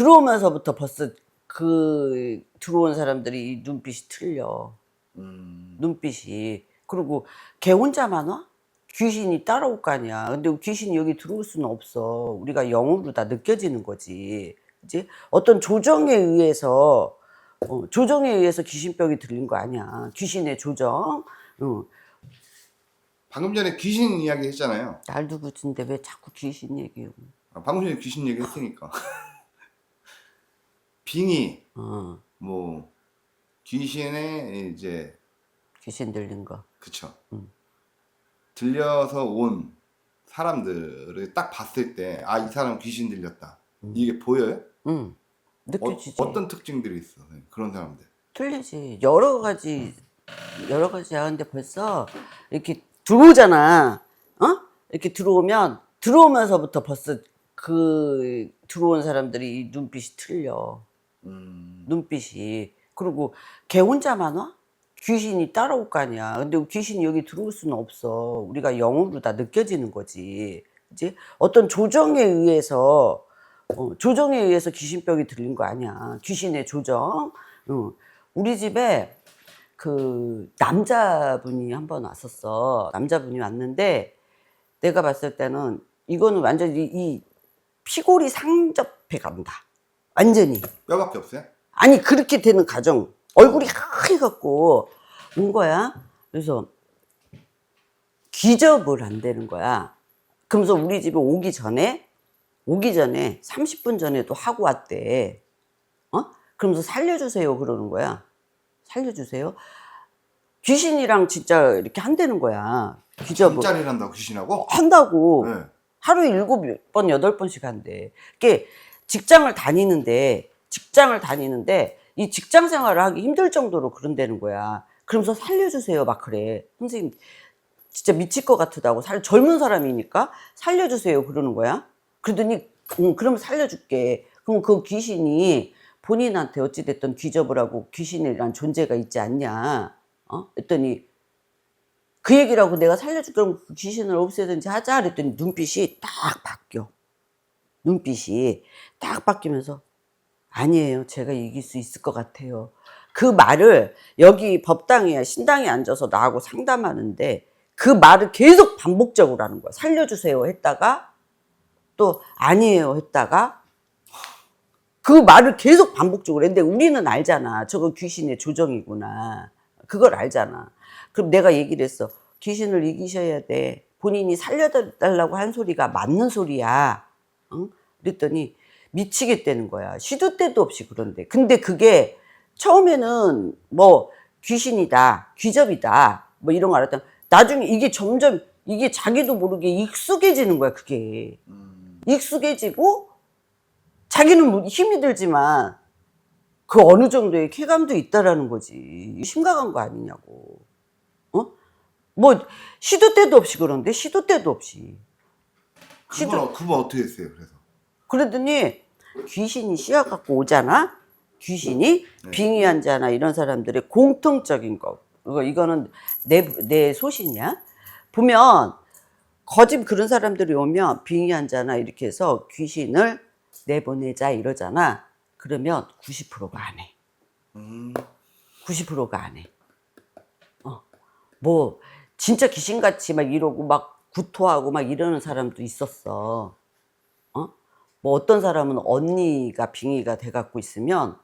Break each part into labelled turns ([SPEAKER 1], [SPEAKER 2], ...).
[SPEAKER 1] 들어오면서부터 벌써 그 들어온 사람들이 이 눈빛이 틀려.
[SPEAKER 2] 음.
[SPEAKER 1] 눈빛이. 그리고 걔 혼자만 와? 귀신이 따라올 거 아니야. 근데 귀신이 여기 들어올 수는 없어. 우리가 영으로 다 느껴지는 거지. 그지? 어떤 조정에 의해서, 어, 조정에 의해서 귀신병이 들린 거 아니야. 귀신의 조정. 어,
[SPEAKER 2] 방금 전에 귀신 이야기 했잖아요.
[SPEAKER 1] 날 누구진데 왜 자꾸 귀신 얘기해요?
[SPEAKER 2] 아, 방금 전에 귀신 얘기 했으니까. 빙의,
[SPEAKER 1] 어,
[SPEAKER 2] 뭐, 귀신의 이제,
[SPEAKER 1] 귀신 들린 거.
[SPEAKER 2] 그쵸.
[SPEAKER 1] 음.
[SPEAKER 2] 들려서 온 사람들을 딱 봤을 때, 아, 이 사람 귀신 들렸다.
[SPEAKER 1] 음.
[SPEAKER 2] 이게 보여요?
[SPEAKER 1] 응.
[SPEAKER 2] 어,
[SPEAKER 1] 느껴지지.
[SPEAKER 2] 어 떤 특징들이 있어? 네, 그런 사람들.
[SPEAKER 1] 틀리지. 여러 가지, 여러 가지야. 근데 벌써 이렇게 들어오잖아. 어? 이렇게 들어오면, 들어오면서부터 벌써 그 들어온 사람들이 이 눈빛이 틀려.
[SPEAKER 2] 음.
[SPEAKER 1] 눈빛이. 그리고 걔 혼자만 와? 귀신이 따라올 거 아니야. 근데 귀신이 여기 들어올 수는 없어. 우리가 영으로 다 느껴지는 거지. 그지? 어떤 조정에 의해서, 어, 조정에 의해서 귀신병이 들린 거 아니야. 귀신의 조정. 어. 우리 집에 그 남자분이 한 번 왔었어. 남자분이 왔는데 내가 봤을 때는 이거는 완전히 이 피골이 상접해 간다. 완전히.
[SPEAKER 2] 뼈밖에 없어요?
[SPEAKER 1] 아니 그렇게 되는 가정. 얼굴이 하얘갖고 온 거야. 그래서 기접을 안 되는 거야. 그러면서 우리 집에 오기 전에 오기 전에 30분 전에도 하고 왔대. 어? 그러면서 살려주세요 그러는 거야. 살려주세요. 귀신이랑 진짜 이렇게 한다는 거야. 기접을.
[SPEAKER 2] 잠자리를 한다고? 귀신하고?
[SPEAKER 1] 한다고.
[SPEAKER 2] 네.
[SPEAKER 1] 하루에 일곱 번, 여덟 번씩 한대. 그게 직장을 다니는데, 직장을 다니는데, 이 직장 생활을 하기 힘들 정도로 그런다는 거야. 그러면서 살려주세요. 막 그래. 선생님, 진짜 미칠 것 같다고. 살, 젊은 사람이니까 살려주세요. 그러는 거야. 그러더니, 응, 그럼 살려줄게. 그럼 그 귀신이 본인한테 어찌됐든 귀접을 하고 귀신이란 존재가 있지 않냐. 어? 했더니, 그 얘기를 하고 내가 살려줄 그럼 그 귀신을 없애든지 하자 그랬더니 눈빛이 딱 바뀌어. 눈빛이 딱 바뀌면서 아니에요. 제가 이길 수 있을 것 같아요. 그 말을 여기 법당에 신당에 앉아서 나하고 상담하는데 그 말을 계속 반복적으로 하는 거야. 살려주세요 했다가 또 아니에요 했다가 그 말을 계속 반복적으로 했는데 우리는 알잖아. 저거 귀신의 조정이구나. 그걸 알잖아. 그럼 내가 얘기를 했어. 귀신을 이기셔야 돼. 본인이 살려달라고 한 소리가 맞는 소리야. 응? 그랬더니 미치겠다는 거야. 시도 때도 없이 그런데. 근데 그게 처음에는 뭐 귀신이다, 귀접이다, 뭐 이런 거 알았다. 나중에 이게 점점 이게 자기도 모르게 익숙해지는 거야, 그게.
[SPEAKER 2] 음.
[SPEAKER 1] 익숙해지고 자기는 뭐 힘이 들지만 그 어느 정도의 쾌감도 있다라는 거지. 심각한 거 아니냐고. 어? 뭐 시도 때도 없이 그런데 시도 때도 없이.
[SPEAKER 2] 그분, 어- 그분 어떻게 했어요, 그래서?
[SPEAKER 1] 그러더니 귀신이 씨앗 갖고 오잖아. 귀신이
[SPEAKER 2] 네.
[SPEAKER 1] 빙의한 자나 이런 사람들의 공통적인 거. 이거 이거는 내 내 소신이야. 보면 거짓 그런 사람들이 오면 빙의한 자나 이렇게 해서 귀신을 내보내자 이러잖아. 그러면 90%가 안 해.
[SPEAKER 2] 음.
[SPEAKER 1] 90%가 안 해. 어. 뭐, 진짜 귀신같이 막 이러고 막 구토하고 막 이러는 사람도 있었어. 어? 뭐 어떤 사람은 언니가 빙의가 돼 갖고 있으면,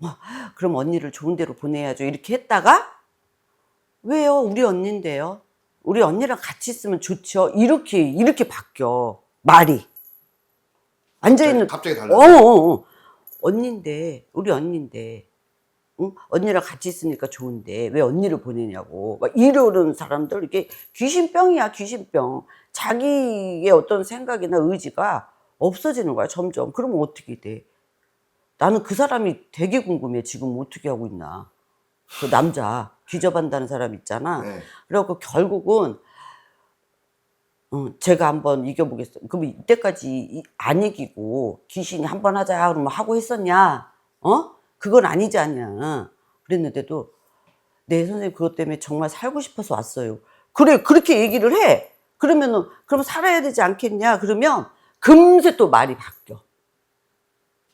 [SPEAKER 1] 어, 그럼 언니를 좋은 데로 보내야죠. 이렇게 했다가, 왜요? 우리 언니인데요. 우리 언니랑 같이 있으면 좋죠. 이렇게, 이렇게 바뀌어. 말이. 앉아 있는,
[SPEAKER 2] 갑자기
[SPEAKER 1] 어,
[SPEAKER 2] 달라요.
[SPEAKER 1] 어, 어. 언니인데, 우리 언니인데, 응? 언니랑 같이 있으니까 좋은데, 왜 언니를 보내냐고. 막 이러는 사람들, 이게 귀신병이야, 귀신병. 자기의 어떤 생각이나 의지가 없어지는 거야, 점점. 그러면 어떻게 돼? 나는 그 사람이 되게 궁금해. 지금 어떻게 하고 있나. 그 남자, 귀접한다는 사람 있잖아.
[SPEAKER 2] 네.
[SPEAKER 1] 그래갖고 결국은 어, 제가 한번 이겨보겠어요. 그럼 이때까지 이- 안 이기고 귀신이 한번 하자 그러면 하고 했었냐? 어? 그건 아니지 않냐? 그랬는데도 네 선생님 그것 때문에 정말 살고 싶어서 왔어요. 그래 그렇게 얘기를 해. 그러면은 그럼 살아야 되지 않겠냐? 그러면 금세 또 말이 바뀌어.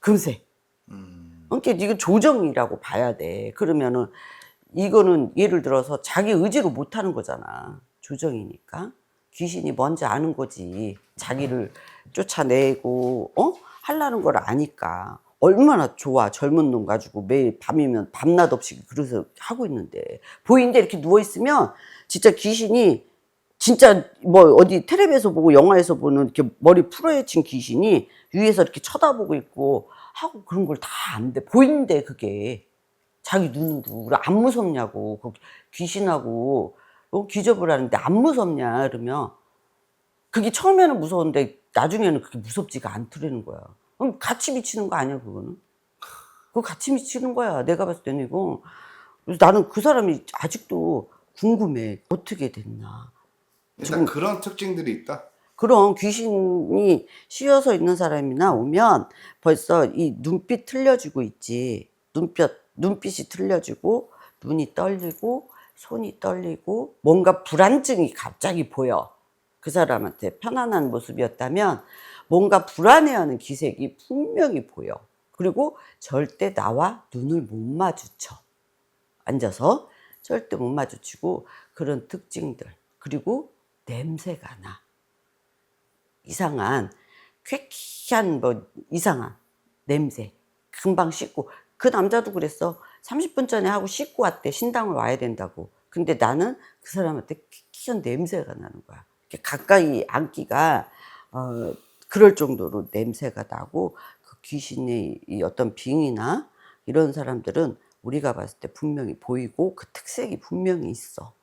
[SPEAKER 1] 금세.
[SPEAKER 2] 음.
[SPEAKER 1] 그러니까 이거 조정이라고 봐야 돼. 그러면은 이거는 예를 들어서 자기 의지로 못 하는 거잖아. 조정이니까. 귀신이 뭔지 아는 거지. 자기를 쫓아내고, 어? 하려는 걸 아니까. 얼마나 좋아. 젊은 놈 가지고 매일 밤이면 밤낮 없이 그래서 하고 있는데. 보이는데 이렇게 누워 있으면 진짜 귀신이 진짜 뭐 어디 텔레비에서 보고 영화에서 보는 이렇게 머리 풀어헤친 귀신이 위에서 이렇게 쳐다보고 있고 하고 그런 걸 다 안 돼. 보이는데 그게. 자기 눈으로. 그래, 안 무섭냐고. 그 귀신하고 어, 기접을 하는데 안 무섭냐 그러면 그게 처음에는 무서운데 나중에는 그게 무섭지가 않더라는 거야. 그럼 같이 미치는 거 아니야 그거는? 그거 같이 미치는 거야. 내가 봤을 때는 이거. 그래서 나는 그 사람이 아직도 궁금해. 어떻게 됐나.
[SPEAKER 2] 일단 그런 특징들이 있다.
[SPEAKER 1] 그럼 귀신이 씌어서 있는 사람이나 오면 벌써 이 눈빛 틀려지고 있지. 눈빛, 눈빛이 틀려지고, 눈이 떨리고, 손이 떨리고, 뭔가 불안증이 갑자기 보여. 그 사람한테 편안한 모습이었다면 뭔가 불안해하는 기색이 분명히 보여. 그리고 절대 나와 눈을 못 마주쳐. 앉아서 절대 못 마주치고 그런 특징들. 그리고 냄새가 나. 이상한 쾌쾌한 뭐 이상한 냄새 금방 씻고 그 남자도 그랬어 30분 전에 하고 씻고 왔대 신당을 와야 된다고 근데 나는 그 사람한테 쾌쾌한 냄새가 나는 거야 가까이 앉기가 어 그럴 정도로 냄새가 나고 그 귀신의 이 어떤 빙이나 이런 사람들은 우리가 봤을 때 분명히 보이고 그 특색이 분명히 있어